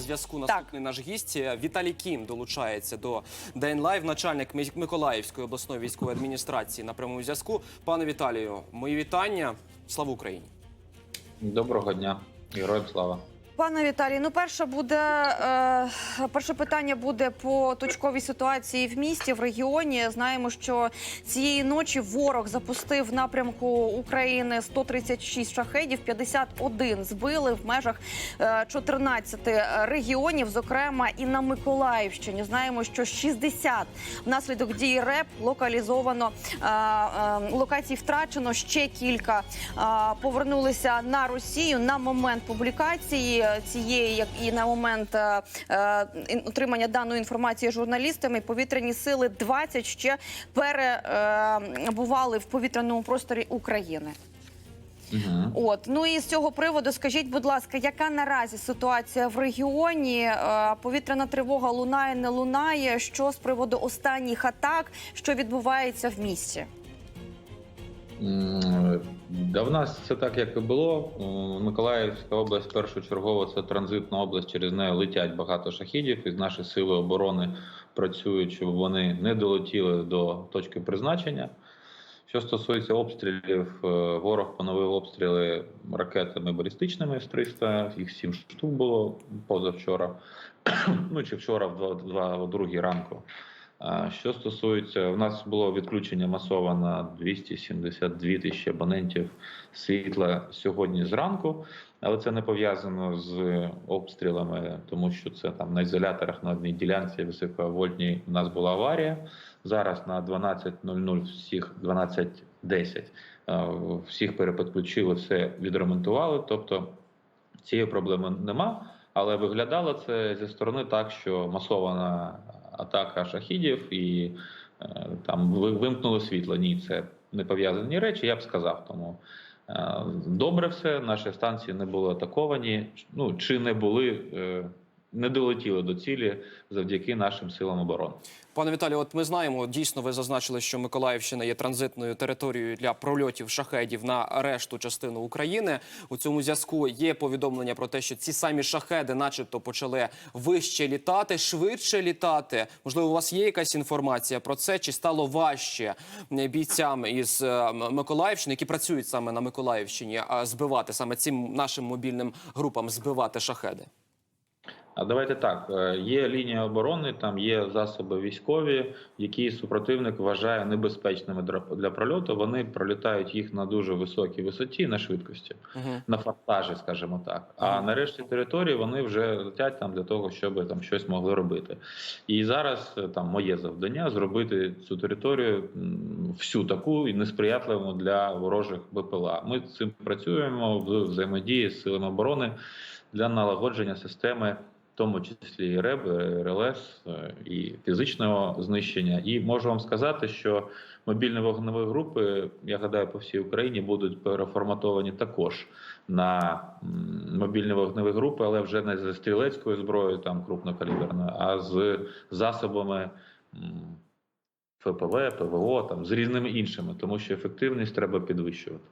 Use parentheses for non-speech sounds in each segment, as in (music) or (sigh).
на зв'язку наступний наш гість. Віталій Кім долучається до День Лайв, начальник Ми- Миколаївської обласної військової адміністрації на прямому зв'язку. Пане Віталію, мої вітання. Слава Україні! Доброго дня, героям слава. Пане Віталій, ну перше буде е, перше питання буде по точковій ситуації в місті в регіоні. Знаємо, що цієї ночі ворог запустив в напрямку України 136 шахедів, 51 збили в межах е, 14 регіонів, зокрема і на Миколаївщині. Знаємо, що 60 внаслідок дії РЕП локалізовано е, е, локацій втрачено ще кілька е, повернулися на Росію на момент публікації цієї, як і на момент е, е, отримання даної інформації журналістами. Повітряні сили 20 ще перебували в повітряному просторі України. Угу. От ну і з цього приводу скажіть, будь ласка, яка наразі ситуація в регіоні? Е, Повітряна тривога лунає, не лунає. Що з приводу останніх атак, що відбувається в місті? Да в нас це так, як і було. Миколаївська область першочергово це транзитна область, через неї летять багато шахідів, і наші сили оборони працюють, щоб вони не долетіли до точки призначення. Що стосується обстрілів, е, ворог поновив обстріли ракетами балістичними С-300, їх сім штук було позавчора, (clears throat) ну чи вчора в два, два о другій ранку. Що стосується, у нас було відключення масово на 272 тисячі абонентів світла сьогодні зранку, але це не пов'язано з обстрілами, тому що це там на ізоляторах на одній ділянці високовольтній у нас була аварія. Зараз на 12.00 всіх 12.10 е, всіх переподключили, все відремонтували. Тобто цієї проблеми нема. Але виглядало це зі сторони так, що масована атака шахідів і е, там ви- вимкнули світло. Ні, це не пов'язані речі, я б сказав. Тому е, добре все, наші станції не були атаковані. Ну чи не були, е, не долетіли до цілі завдяки нашим силам оборони. Пане Віталію, от ми знаємо, дійсно ви зазначили, що Миколаївщина є транзитною територією для прольотів шахедів на решту частину України. У цьому зв'язку є повідомлення про те, що ці самі шахеди, начебто, почали вище літати, швидше літати. Можливо, у вас є якась інформація про це? Чи стало важче бійцям із е, Миколаївщини, які працюють саме на Миколаївщині, збивати саме цим нашим мобільним групам збивати шахеди? А давайте так: е, є лінія оборони, там є засоби військові, які супротивник вважає небезпечними для- для прольоту. Вони пролітають їх на дуже високій висоті, на швидкості, Угу. на фортажі, скажімо так. А Мгм. нарешті території вони вже летять там для того, щоб там щось могли робити. І зараз е, там моє завдання зробити цю територію всю таку і несприятливу для ворожих БПЛА. Ми цим працюємо в взаємодії з силами оборони для налагодження системи тому числі і РЕБ, і РЛС, е, і фізичного знищення. І можу вам сказати, що мобільні вогневі групи, я гадаю, по всій Україні будуть переформатовані також на мобільні вогневі групи, але вже не зі стрілецькою зброєю, там крупнокаліберною, а з засобами. ФПВ, ПВО, там з різними іншими, тому що ефективність треба підвищувати.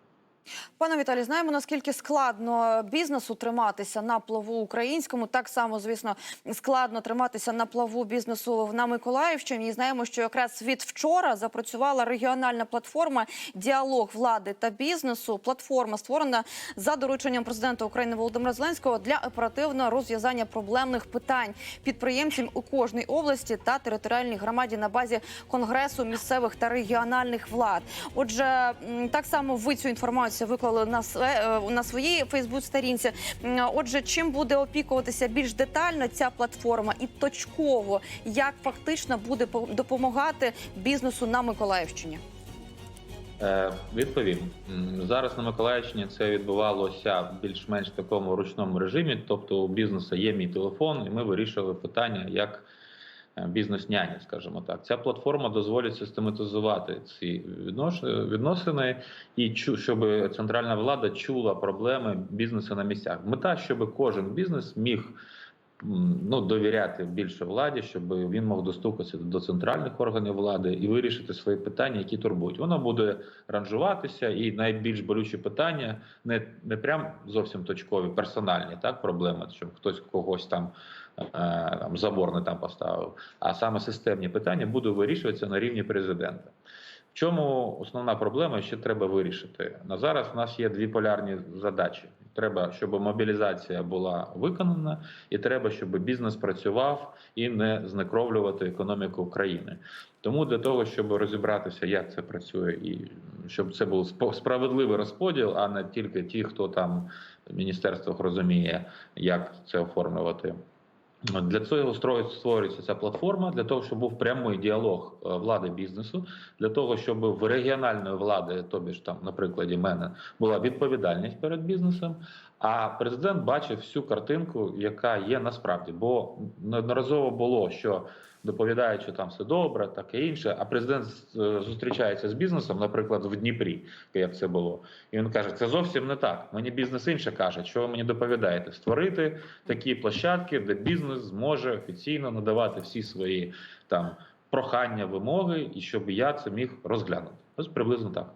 Пане Віталій, знаємо наскільки складно бізнесу триматися на плаву українському. Так само, звісно, складно триматися на плаву бізнесу на Миколаївщині. І знаємо, що якраз від вчора запрацювала регіональна платформа Діалог влади та бізнесу. Платформа створена за дорученням президента України Володимира Зеленського для оперативного розв'язання проблемних питань підприємцям у кожній області та територіальній громаді на базі конгресу місцевих та регіональних влад. Отже, так само ви цю інформацію виклали на е, на своїй Фейсбук-сторінці. Отже, чим буде опікуватися більш детально ця платформа і точково, як фактично буде допомагати бізнесу на Миколаївщині? Е, Відповім зараз на Миколаївщині це відбувалося в більш-менш такому ручному режимі. Тобто, у бізнесу є мій телефон, і ми вирішили питання як бізнес-няні, скажімо так. Ця платформа дозволить систематизувати ці відносини і щоб центральна влада чула проблеми бізнесу на місцях. Мета, щоб кожен бізнес міг ну, довіряти більше владі, щоб він мог достукатися до центральних органів влади і вирішити свої питання, які турбують. Воно буде ранжуватися, і найбільш болючі питання не, не прям зовсім точкові, персональні так проблеми, щоб хтось когось там. е, Там забор не там поставив, а саме системні питання будуть вирішуватися на рівні президента. В чому основна проблема, що треба вирішити? На зараз у нас є дві полярні задачі. Треба, щоб мобілізація була виконана, і треба, щоб бізнес працював і не знекровлювати економіку країни. Тому для того, щоб розібратися, як це працює, і щоб це був справедливий розподіл, а не тільки ті, хто там в міністерствах розуміє, як це оформлювати. Для цього створюється ця платформа для того, щоб був прямий діалог е, влади бізнесу, для того, щоб в регіональної влади, тобі ж там на прикладі мене, була відповідальність перед бізнесом. А президент бачив всю картинку, яка є насправді, бо неодноразово було, що доповідаючи там все добре, таке інше. А президент е, зустрічається з бізнесом, наприклад, в Дніпрі, як це було, і він каже: це зовсім не так. Мені бізнес інше каже, що ви мені доповідаєте? Створити такі площадки, де бізнес зможе офіційно надавати всі свої там прохання, вимоги, і щоб я це міг розглянути. Ось приблизно так.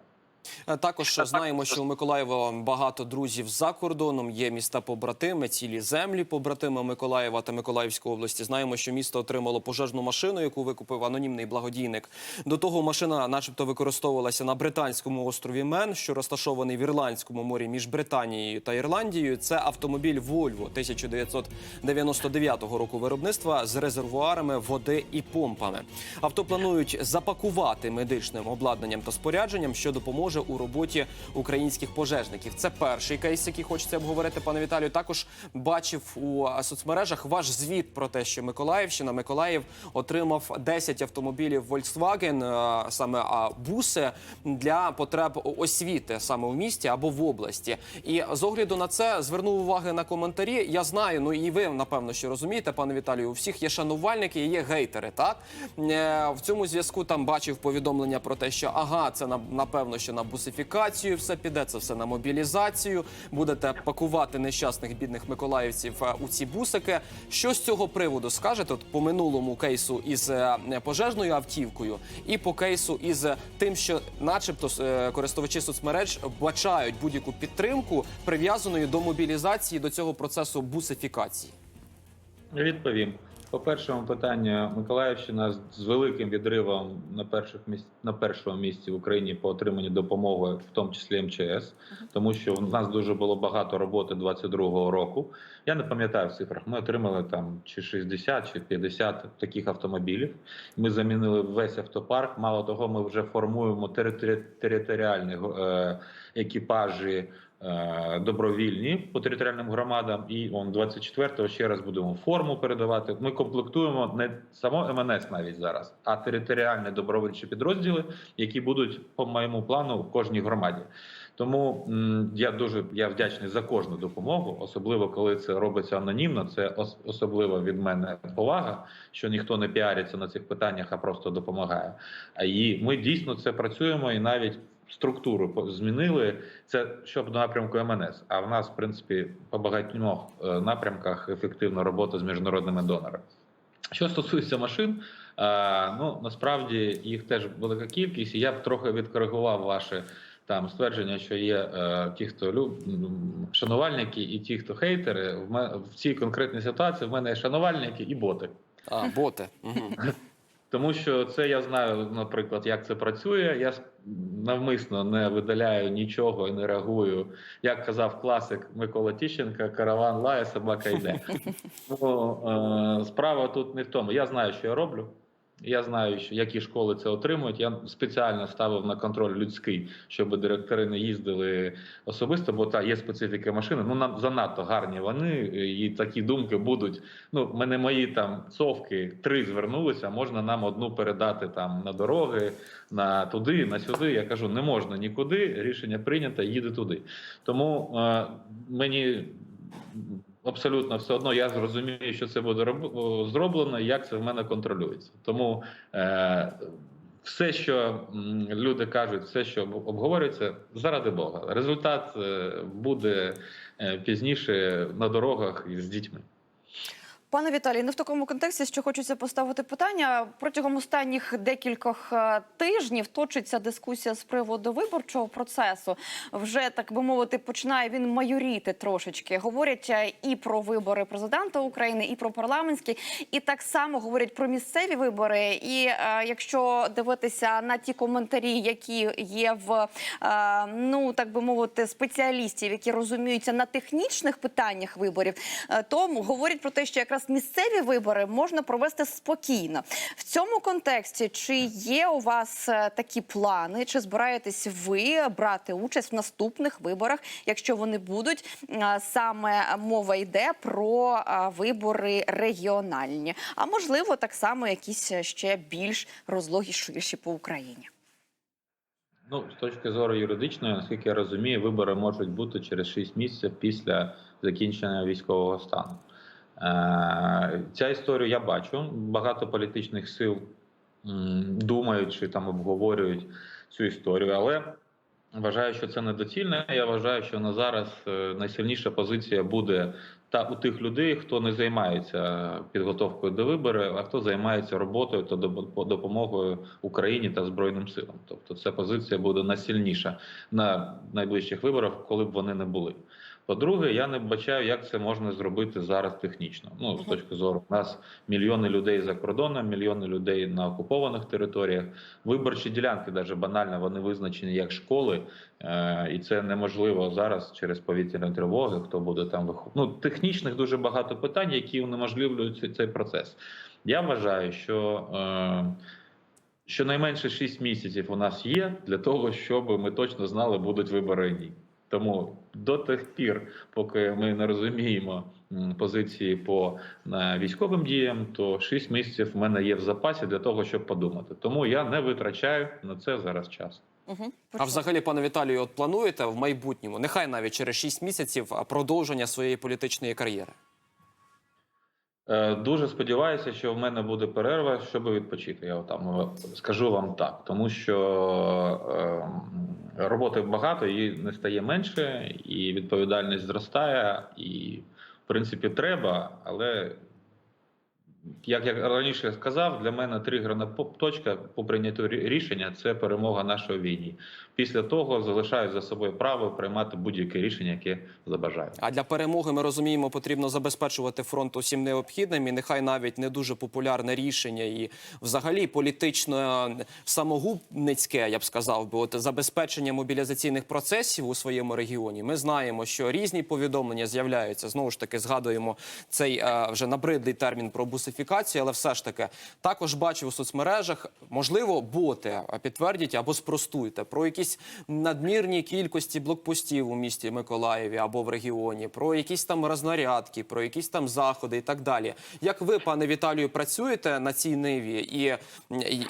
Е, Також знаємо, що у Миколаєва багато друзів за кордоном. Є міста побратими, цілі землі побратими Миколаєва та Миколаївської області. Знаємо, що місто отримало пожежну машину, яку викупив анонімний благодійник. До того машина, начебто, використовувалася на британському острові Мен, що розташований в Ірландському морі між Британією та Ірландією. Це автомобіль Volvo 1999 року виробництва з резервуарами води і помпами. Авто планують запакувати медичним обладнанням та спорядженням, що допоможе у роботі українських пожежників. Це перший кейс, який хочеться обговорити, пане Віталію. Також бачив у соцмережах ваш звіт про те, що Миколаївщина, Миколаїв отримав 10 автомобілів Volkswagen, саме буси для потреб освіти саме в місті або в області. І з огляду на це звернув уваги на коментарі. Я знаю, ну і ви напевно що розумієте, пане Віталію. У всіх є шанувальники, є гейтери. Так Е, в цьому зв'язку там бачив повідомлення про те, що ага, це на напевно, що на бусифікацію все піде, це все на мобілізацію. Будете пакувати нещасних бідних миколаївців е, у ці бусики. Що з цього приводу скажете? От по минулому кейсу із е, пожежною автівкою, і по кейсу із е, тим, що, начебто, користувачі соцмереж бачають будь-яку підтримку прив'язаною до мобілізації до цього процесу бусифікації. Відповім. По першому питанню, Миколаївщина з- великим відривом на перших місць на першому місці в Україні по отриманню допомоги, в тому числі МЧС, тому що в нас дуже було багато роботи 22-го року. Я не пам'ятаю в цифрах. Ми отримали там чи 60, чи 50 таких автомобілів. Ми замінили весь автопарк. Мало того, ми вже формуємо територіальні е, екіпажі добровільні по територіальним громадам. І он 24-го ще раз будемо форму передавати. Ми комплектуємо не само МНС навіть зараз, а територіальні добровольчі підрозділи, які будуть по моєму плану в кожній громаді. Тому я дуже я вдячний за кожну допомогу, особливо коли це робиться анонімно. Це ос- особливо від мене повага, що ніхто не піариться на цих питаннях, а просто допомагає. І ми дійсно це працюємо і навіть. Структуру змінили це щоб в напрямку МНС. А в нас, в принципі, по багатьох е, напрямках ефективна робота з міжнародними донорами. Що стосується машин, е, ну насправді їх теж велика кількість, і я б трохи відкоригував ваше там ствердження, що є е, ті, хто люб... шанувальники, і ті, хто хейтери. В цій конкретній ситуації в мене є шанувальники і боти. А, боти. Угу. (laughs) Тому що це я знаю, наприклад, як це працює. Я навмисно не видаляю нічого і не реагую. Як казав класик Микола Тіщенка, караван лає, собака йде. Тому (laughs) е, справа тут не в тому. Я знаю, що я роблю. Я знаю, що які школи це отримують. Я спеціально ставив на контроль людський, щоб директори не їздили особисто, бо та є специфіка машини. Ну занадто гарні вони, і такі думки будуть. Ну, в мене мої там цовки три звернулися. Можна нам одну передати там на дороги, на туди, на сюди. Я кажу, не можна нікуди. Рішення прийнято, їде туди. Тому е, мені. Абсолютно все одно я зрозумію, що це буде роб- зроблено, як це в мене контролюється. Тому е, все, що люди кажуть, все, що обговорюється, заради Бога. Результат е, буде е, пізніше на дорогах із дітьми. Пане Віталій, не в такому контексті, що хочеться поставити питання. Протягом останніх декількох е, тижнів точиться дискусія з приводу виборчого процесу. Вже так би мовити, починає він майоріти трошечки. Говорять е, і про вибори президента України, і про парламентські, і так само говорять про місцеві вибори. І е, якщо дивитися на ті коментарі, які є в ну так би мовити, спеціалістів, які розуміються на технічних питаннях виборів, то говорять про те, що якраз місцеві вибори можна провести спокійно. В цьому контексті чи є у вас е, такі плани, чи збираєтесь ви брати участь в наступних виборах, якщо вони будуть Е, саме мова йде про е, вибори регіональні, а можливо так само якісь ще більш розлогі ширші по Україні? Ну, з точки зору юридичної, наскільки я розумію, вибори можуть бути через 6 місяців після закінчення військового стану. Е, Ця історію я бачу. Багато політичних сил думають чи там обговорюють цю історію, але вважаю, що це недоцільно. Я вважаю, що на зараз е, найсильніша позиція буде та у тих людей, хто не займається підготовкою до виборів, а хто займається роботою та допомогою Україні та Збройним силам. Тобто, ця позиція буде найсильніша на найближчих виборах, коли б вони не були. По-друге, я не бачаю, як це можна зробити зараз технічно. Ну, з точки зору, у нас мільйони людей за кордоном, мільйони людей на окупованих територіях. Виборчі ділянки, навіть банально, вони визначені як школи, е, і це неможливо зараз через повітряні тривоги. Хто буде там виходити. Ну, технічних дуже багато питань, які унеможливлюють цей- цей процес. Я вважаю, що. Е, Щонайменше 6 місяців у нас є для того, щоб ми точно знали, будуть вибори ні. Тому до тих пір, поки ми не розуміємо позиції по е, військовим діям, то 6 місяців в мене є в запасі для того, щоб подумати. Тому я не витрачаю на це зараз час. Угу. А взагалі, пане Віталію, от плануєте в майбутньому, нехай навіть через 6 місяців, а, продовження своєї політичної кар'єри? Е, Дуже сподіваюся, що в мене буде перерва, щоб відпочити. Я там е, скажу вам так, тому що е, роботи багато, її не стає менше, і відповідальність зростає, і в принципі треба. Але як я раніше сказав, для мене тригерна точка по прийняттю рішення це перемога нашої війні. Після того залишаю за собою право приймати будь-яке рішення, яке забажаю. А для перемоги ми розуміємо, потрібно забезпечувати фронт усім необхідним, і нехай навіть не дуже популярне рішення, і взагалі політично самогубницьке, я б сказав би, от забезпечення мобілізаційних процесів у своєму регіоні. Ми знаємо, що різні повідомлення з'являються. Знову ж таки, згадуємо цей е, вже набридлий термін про бусифікацію, але все ж таки також бачив у соцмережах, можливо, боти підтвердіть або спростуйте про якісь надмірні кількості блокпостів у місті Миколаєві або в регіоні, про якісь там рознарядки, про якісь там заходи і так далі. Як ви, пане Віталію, працюєте на цій ниві, і,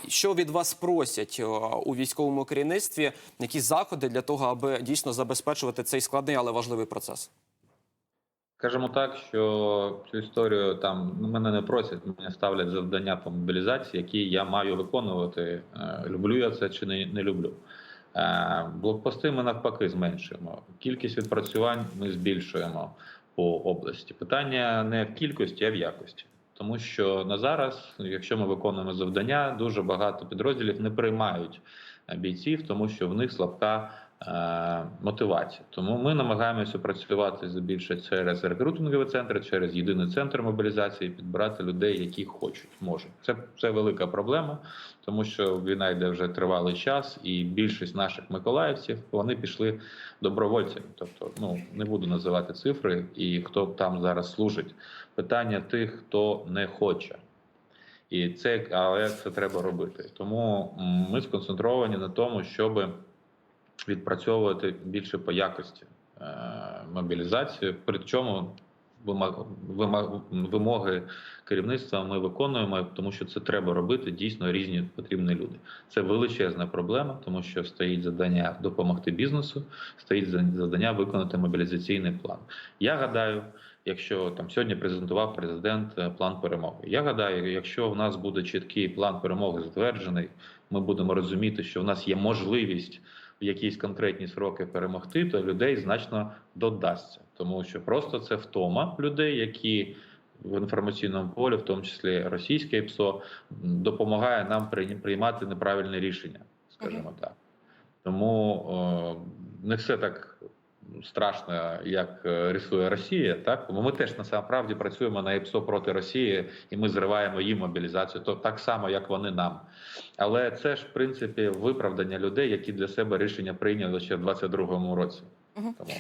що від вас просять у військовому керівництві, якісь заходи для того, аби дійсно забезпечувати цей складний, але важливий процес? Скажімо так, що цю історію там ну, мене не просять, мене ставлять завдання по мобілізації, які я маю виконувати. Е, Люблю я це чи не, не люблю. Е, Блокпости ми навпаки зменшуємо. Кількість відпрацювань ми збільшуємо по області. Питання не в кількості, а в якості. Тому що на зараз, якщо ми виконуємо завдання, дуже багато підрозділів не приймають е, бійців, тому що в них слабка мотивація. Тому ми намагаємося працювати більше через рекрутингові центри, через єдиний центр мобілізації, підбирати людей, які хочуть, можуть. Це, це велика проблема, тому що війна йде вже тривалий час, і більшість наших миколаївців вони пішли добровольцями. Тобто, ну не буду називати цифри і хто там зараз служить. Питання тих, хто не хоче. І це, але це треба робити. Тому ми сконцентровані на тому, щоб відпрацьовувати більше по якості е, мобілізації. Причому вимоги керівництва ми виконуємо, тому що це треба робити дійсно різні потрібні люди. Це величезна проблема, тому що стоїть завдання допомогти бізнесу, стоїть за- завдання виконати мобілізаційний план. Я гадаю. Якщо там сьогодні презентував президент е, план перемоги, я гадаю, якщо в нас буде чіткий план перемоги затверджений, ми будемо розуміти, що в нас є можливість якісь конкретні сроки перемогти, то людей значно додасться, тому що просто це втома людей, які в інформаційному полі, в тому числі російське ПСО, допомагає нам приймати неправильне рішення, скажімо так. Тому о, не все так страшно, як е, рисує Росія. Так Бо ми теж насправді працюємо на ЕПСО проти Росії, і ми зриваємо їм мобілізацію, то так само, як вони нам. Але це ж в принципі виправдання людей, які для себе рішення прийняли ще в 22-му році. Угу. Тому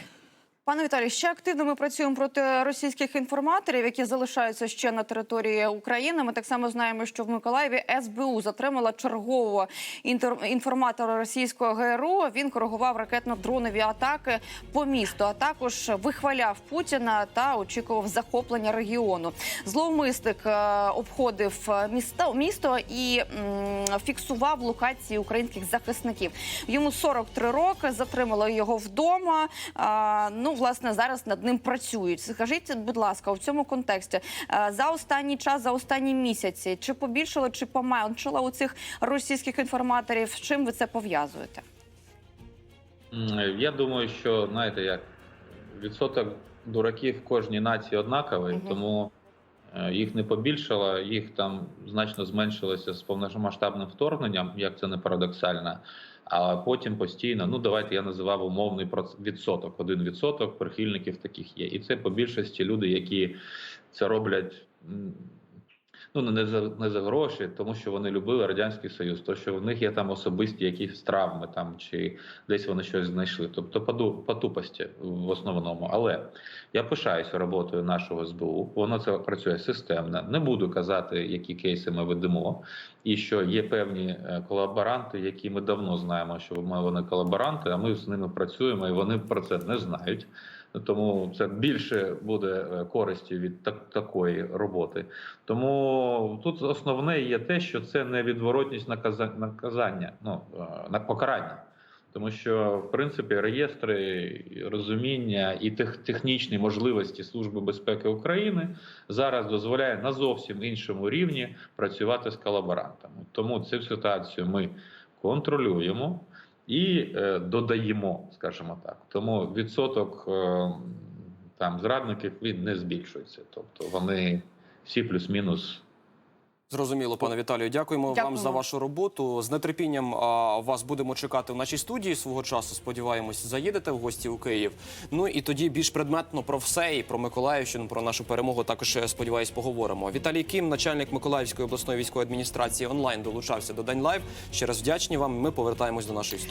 Пане Віталій, ще активно ми працюємо проти російських інформаторів, які залишаються ще на території України. Ми так само знаємо, що в Миколаєві СБУ затримала чергового інформатора російського ГРУ. Він коригував ракетно-дронові атаки по місту, а також вихваляв Путіна та очікував захоплення регіону. Зловмисник е, обходив е, місто, місто і м, фіксував локації українських захисників. Йому 43 роки, затримали його вдома. А, ну, власне, зараз над ним працюють. Скажіть, будь ласка, у цьому контексті е, за останній час, за останні місяці, чи побільшало, чи поменшало у цих російських інформаторів? З чим ви це пов'язуєте? я думаю, що знаєте, як відсоток дураків в кожній нації однаковий, Мгм. тому е, їх не побільшало, їх там значно зменшилося з повномасштабним вторгненням, як це не парадоксально. А потім постійно, ну давайте я називав умовний відсоток. Один відсоток прихильників таких є. І це по більшості люди, які це роблять ну не за не за гроші, тому що вони любили радянський союз, то що в них є там особисті якісь травми, там чи десь вони щось знайшли. Тобто по, ду- по тупості в основному. Але я пишаюся роботою нашого СБУ. Воно це працює системно. Не буду казати, які кейси ми ведемо, і що є певні е, колаборанти, які ми давно знаємо, що ми вони колаборанти, а ми з ними працюємо, і вони про це не знають. Тому це більше буде е, користі від так, такої роботи. Тому тут основне є те, що це не відворотність наказа- наказання, ну е, на покарання. Тому що в принципі реєстри, розуміння і тех, технічні можливості Служби безпеки України зараз дозволяє на зовсім іншому рівні працювати з колаборантами. Тому цю ситуацію ми контролюємо і е, додаємо, скажімо так. Тому відсоток е, там зрадників він не збільшується. Тобто вони всі плюс-мінус Зрозуміло, пане Віталію. Дякуємо, вам за вашу роботу. З нетерпінням а, вас будемо чекати в нашій студії свого часу. Сподіваємось, заїдете в гості у Київ. Ну і тоді більш предметно про все і про Миколаївщину, про нашу перемогу. Також е, сподіваюсь, поговоримо. Віталій Кім, начальник Миколаївської обласної військової адміністрації, онлайн долучався до День Лайв. Ще раз вдячні вам. Ми повертаємось до нашої студії.